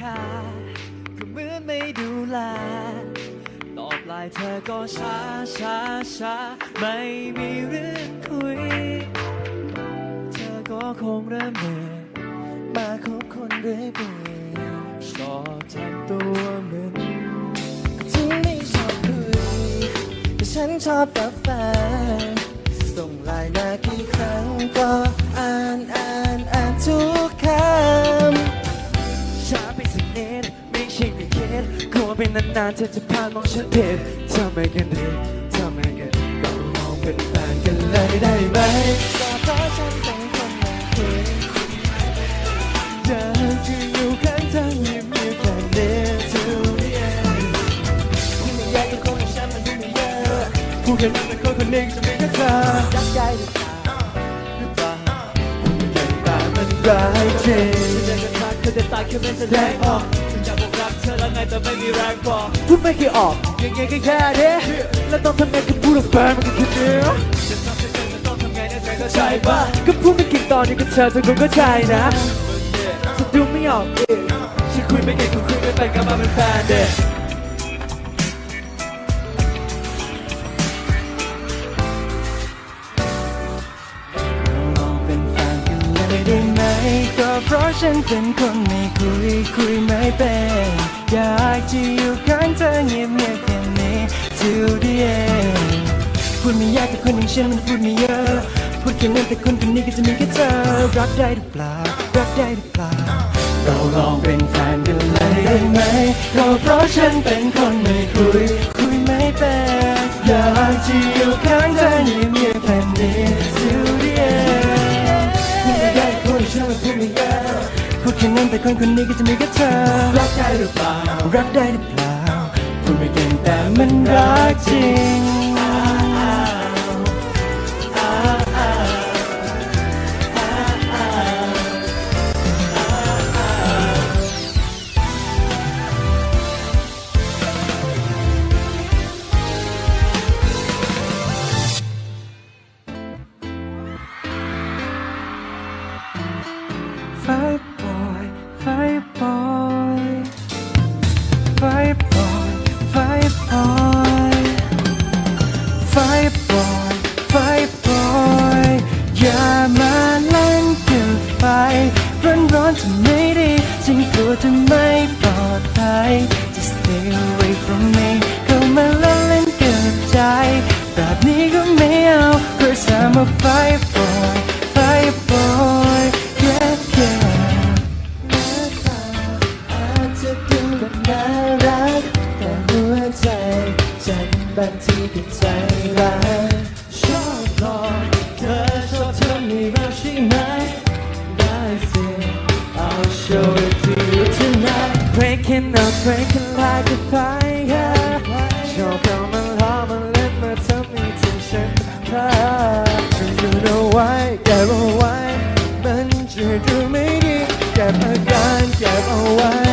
ค่าก็เหมือนไม่ดูแล ตอบไลน์เธอก็ช้าช้าช้าไม่มีเรื่องคุย เธอก็คงเริ่มเบื่อมาคบคนเรื่อยเปื่อยชอบทำตัวเหมือนที่ไม่ชอบคุยแต่ฉันชอบกาแฟส่งไลน์มากี่ครั้งก็อ่านอ่านอ่านทุกคำ นานๆเธอจะพลาดมองฉันผิดทำไมกันดีทำไมกันเราลองเป็นแฟนกันเลยได้ไหมก็เพราะฉันเป็นคนไม่คุยอยากจะอยู่ข้างเธอเงียบๆแค่นี้ทุกอย่างที่ไม่อยากจะคบกับฉันมันดูไม่เยอะผู้แค่นั้นเป็นคนคนหนึ่งจะมีแค่เธอรักใจหรือเปล่าหรือเปล่าแต่มันร้ายจริงฉันจะทักเธอจะตายแค่ไม่แสดงออก ธอแล้วไงแต่ไม่มีแรงพอพูดไม่เคยออกยังไงก็แค่นี้แล้วต้องทำไงก็พูดออกไปมันก็แค่เดียวจะทำให้เธอจะต้องทำไงนะเธอเข้าใจปะก็พูดไม่กี่ตอนนี้ก็เธอเธอคงเข้าใจนะจะดูไม่ออกเองฉันคุยไม่เก่งคุณคุยไม่เป็นก็มาเป็นแฟนเด็กลองเป็นแฟนกันเลยได้ไหมก็เพราะฉันเป็นคนไม่คุยคุยไม่เป็น อยากจะอยู่ข้างเธอเงียบเงียบแค่นี้ till the end พูดไม่ยากแต่คนอย่างฉันมันพูดไม่เยอะ พูดแค่นั้นแต่คนคนนี้ก็จะมีแค่เธอ รักได้หรือเปล่า รักได้หรือเปล่า เราลองเป็นแฟนกันเลยได้ไหมก็เพราะฉันเป็นคนไม่คุย คุยไม่เป็นอยากจะอยู่ข้างเธอเงียบเงียบ คนคนนี้ก็จะมีแค่เธอ รักได้หรือเปล่า รักได้หรือเปล่า คุณไม่เก่งแต่มันรักจริง ก็จะไม่ปลอดภัย Just stay away from me เข้ามาเล่นเล่นเกับใจ แบบนี้ก็ไม่เอา Cause I'm a fire boy, fire boy, yeah, yeah อาจจะดูแบบน่ารัก แต่หัวใจ ฉันบางทีก็ใจร้ายชอบหลอก Breaking up breaking like a fire ชอบเข้ามาล้อมาเล่นมาทำให้ถึงฉันพลาด You know why เก็บเอาไว้มันจะดูไม่ดีเก็บอาการเก็บเอาไว้